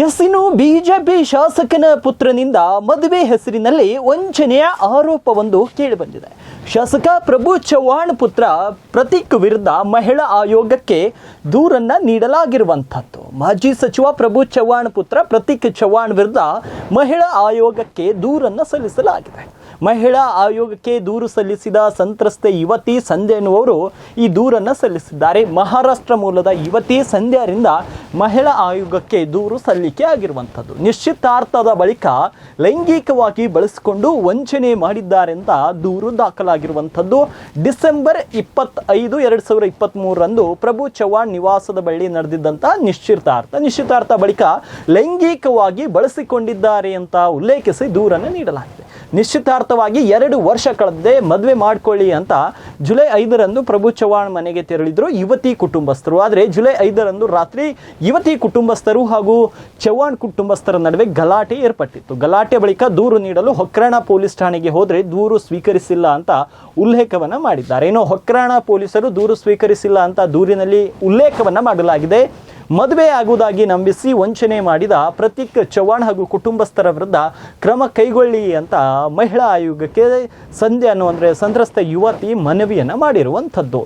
ಇನ್ನು ಬಿಜೆಪಿ ಶಾಸಕನ ಪುತ್ರನಿಂದ ಮದುವೆ ಹೆಸರಿನಲ್ಲಿ ವಂಚನೆಯ ಆರೋಪವೊಂದು ಕೇಳಿಬಂದಿದೆ. ಶಾಸಕ ಪ್ರಭು ಚವ್ಹಾಣ್ ಪುತ್ರ ಪ್ರತೀಕ್ ವಿರುದ್ಧ ಮಹಿಳಾ ಆಯೋಗಕ್ಕೆ ದೂರನ್ನ ನೀಡಲಾಗಿರುವಂಥದ್ದು. ಮಾಜಿ ಸಚಿವ ಪ್ರಭು ಚವ್ಹಾಣ್ ಪುತ್ರ ಪ್ರತೀಕ್ ಚವ್ಹಾಣ್ ವಿರುದ್ಧ ಮಹಿಳಾ ಆಯೋಗಕ್ಕೆ ದೂರನ್ನ ಸಲ್ಲಿಸಲಾಗಿದೆ. ಮಹಿಳಾ ಆಯೋಗಕ್ಕೆ ದೂರು ಸಲ್ಲಿಸಿದ ಸಂತ್ರಸ್ತೆ ಯುವತಿ ಸಂಧ್ಯಾ ಎನ್ನುವರು ಈ ದೂರನ್ನು ಸಲ್ಲಿಸಿದ್ದಾರೆ. ಮಹಾರಾಷ್ಟ್ರ ಮೂಲದ ಯುವತಿ ಸಂಧ್ಯಾರಿಂದ ಮಹಿಳಾ ಆಯೋಗಕ್ಕೆ ದೂರು ಸಲ್ಲಿಕೆ ಆಗಿರುವಂಥದ್ದು. ನಿಶ್ಚಿತಾರ್ಥದ ಬಳಿಕ ಲೈಂಗಿಕವಾಗಿ ಬಳಸಿಕೊಂಡು ವಂಚನೆ ಮಾಡಿದ್ದಾರೆ ಅಂತ ದೂರು ದಾಖಲಾಗಿರುವಂಥದ್ದು. ಡಿಸೆಂಬರ್ ಇಪ್ಪತ್ತೈದು, ಎರಡು ಸಾವಿರದ ಇಪ್ಪತ್ತ್ಮೂರರಂದು ಪ್ರಭು ಚವ್ಹಾಣ್ ನಿವಾಸದ ಬಳಿ ನಡೆದಿದ್ದಂಥ ನಿಶ್ಚಿತಾರ್ಥ. ನಿಶ್ಚಿತಾರ್ಥ ಬಳಿಕ ಲೈಂಗಿಕವಾಗಿ ಬಳಸಿಕೊಂಡಿದ್ದಾರೆ ಅಂತ ಉಲ್ಲೇಖಿಸಿ ದೂರನ್ನು ನೀಡಲಾಗಿದೆ. ನಿಶ್ಚಿತಾರ್ಥವಾಗಿ ಎರಡು ವರ್ಷ ಕಳೆದೇ ಮದುವೆ ಮಾಡಿಕೊಳ್ಳಿ ಅಂತ ಜುಲೈ ಐದರಂದು ಪ್ರಭು ಚವ್ಹಾಣ್ ಮನೆಗೆ ತೆರಳಿದ್ರು ಯುವತಿ ಕುಟುಂಬಸ್ಥರು. ಆದರೆ ಜುಲೈ ಐದರಂದು ರಾತ್ರಿ ಯುವತಿ ಕುಟುಂಬಸ್ಥರು ಹಾಗೂ ಚವ್ಹಾಣ್ ಕುಟುಂಬಸ್ಥರ ನಡುವೆ ಗಲಾಟೆ ಏರ್ಪಟ್ಟಿತ್ತು. ಗಲಾಟೆ ಬಳಿಕ ದೂರು ನೀಡಲು ಹೊಕ್ರಾಣ ಪೊಲೀಸ್ ಠಾಣೆಗೆ ಹೋದರೆ ದೂರು ಸ್ವೀಕರಿಸಿಲ್ಲ ಅಂತ ಉಲ್ಲೇಖವನ್ನು ಮಾಡಿದ್ದಾರೆ. ಏನೋ ಹೊಕ್ರಾಣ ಪೊಲೀಸರು ದೂರು ಸ್ವೀಕರಿಸಿಲ್ಲ ಅಂತ ದೂರಿನಲ್ಲಿ ಉಲ್ಲೇಖವನ್ನು ಮಾಡಲಾಗಿದೆ. ಮದುವೆ ಆಗುವುದಾಗಿ ನಂಬಿಸಿ ವಂಚನೆ ಮಾಡಿದ ಪ್ರತೀಕ್ ಚವ್ಹಾಣ್ ಹಾಗೂ ಕುಟುಂಬಸ್ಥರ ವಿರುದ್ಧ ಕ್ರಮ ಕೈಗೊಳ್ಳಿ ಅಂತ ಮಹಿಳಾ ಆಯೋಗಕ್ಕೆ ಸಂಧ್ಯಾ ಅನ್ನೋ ಅಂದರೆ ಸಂತ್ರಸ್ತ ಯುವತಿ ಮನವಿಯನ್ನು ಮಾಡಿರುವಂಥದ್ದು.